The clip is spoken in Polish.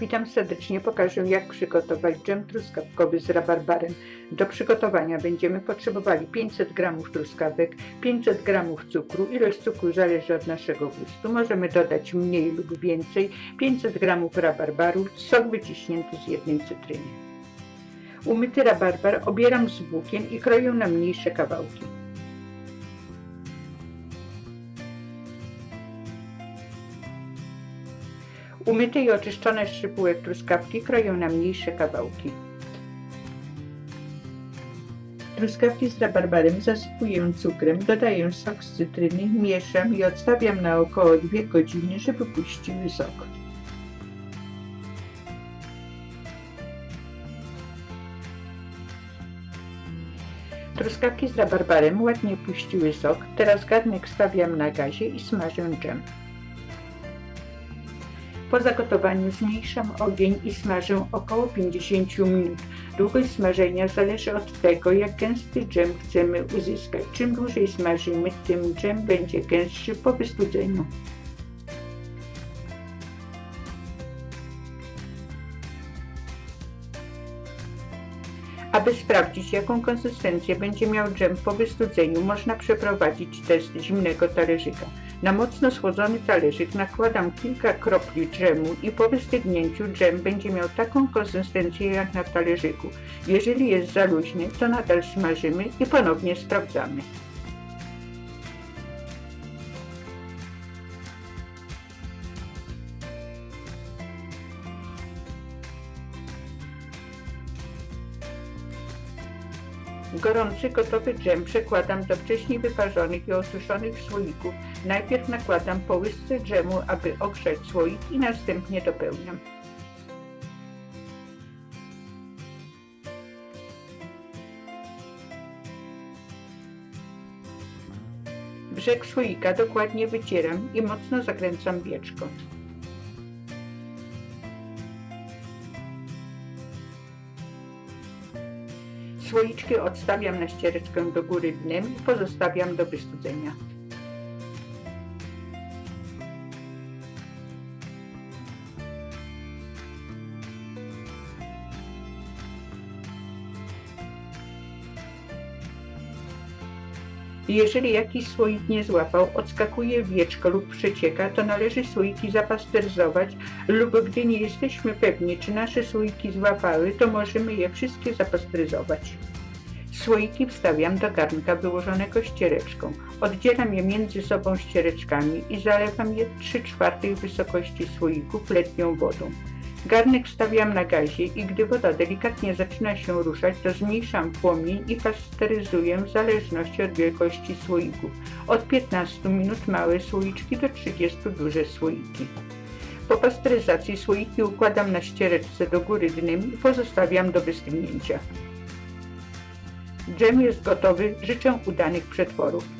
Witam serdecznie, pokażę jak przygotować dżem truskawkowy z rabarbarem. Do przygotowania będziemy potrzebowali 500 g truskawek, 500 g cukru, ilość cukru zależy od naszego gustu, możemy dodać mniej lub więcej, 500 g rabarbaru, sok wyciśnięty z jednej cytryny. Umyty rabarbar obieram z włókien i kroję na mniejsze kawałki. Umyte i oczyszczone szypułek truskawki kroję na mniejsze kawałki. Truskawki z rabarbarem zasypuję cukrem, dodaję sok z cytryny, mieszam i odstawiam na około 2 godziny, żeby puściły sok. Truskawki z rabarbarem ładnie puściły sok, teraz garnek stawiam na gazie i smażę dżem. Po zagotowaniu zmniejszam ogień i smażę około 50 minut. Długość smażenia zależy od tego, jak gęsty dżem chcemy uzyskać. Czym dłużej smażymy, tym dżem będzie gęstszy po wystudzeniu. Aby sprawdzić, jaką konsystencję będzie miał dżem po wystudzeniu, można przeprowadzić test zimnego talerzyka. Na mocno schłodzony talerzyk nakładam kilka kropli dżemu i po wystygnięciu dżem będzie miał taką konsystencję jak na talerzyku. Jeżeli jest za luźny, to nadal smażymy i ponownie sprawdzamy. Gorący gotowy dżem przekładam do wcześniej wyparzonych i osuszonych słoików. Najpierw nakładam po łyżce dżemu, aby ogrzać słoik i następnie dopełniam. Brzeg słoika dokładnie wycieram i mocno zakręcam wieczko. Słoiczki odstawiam na ściereczkę do góry dnem i pozostawiam do wystudzenia. Jeżeli jakiś słoik nie złapał, odskakuje wieczko lub przecieka, to należy słoiki zapasteryzować lub gdy nie jesteśmy pewni, czy nasze słoiki złapały, to możemy je wszystkie zapasteryzować. Słoiki wstawiam do garnka wyłożonego ściereczką. Oddzielam je między sobą ściereczkami i zalewam je 3 czwartej wysokości słoików letnią wodą. Garnek stawiam na gazie i gdy woda delikatnie zaczyna się ruszać, to zmniejszam płomień i pasteryzuję w zależności od wielkości słoików. Od 15 minut małe słoiczki do 30 duże słoiki. Po pasteryzacji słoiki układam na ściereczce do góry dnem i pozostawiam do wystygnięcia. Dżem jest gotowy. Życzę udanych przetworów.